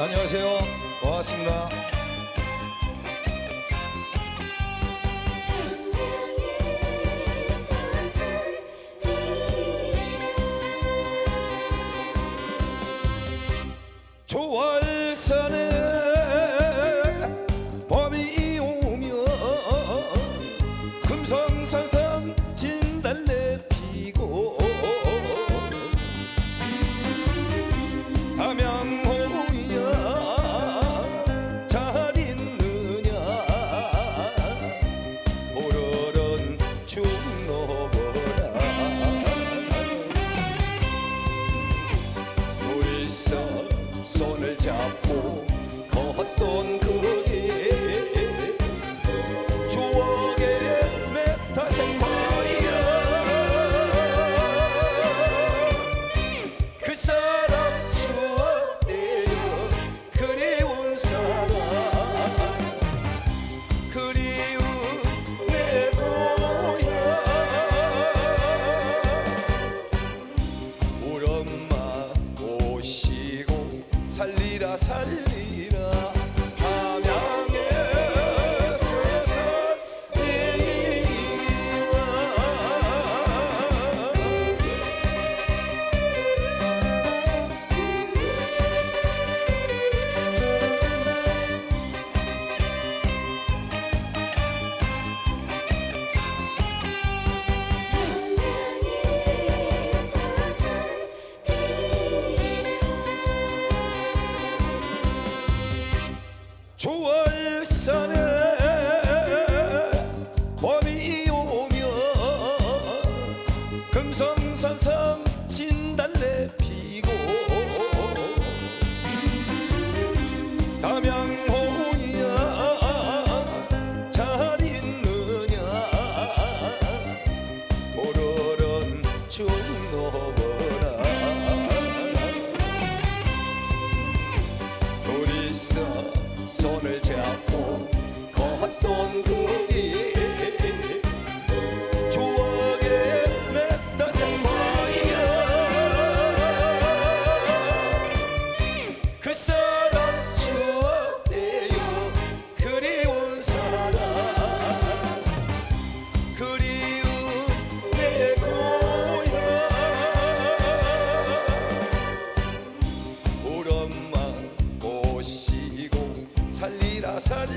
수고하세요. 고맙습니다. 조월산에 봄이 오면 금성산산 진달래 피고 손을 잡고 걷던 그 Leyla 산에 봄이 오면 금성산성 ያሳል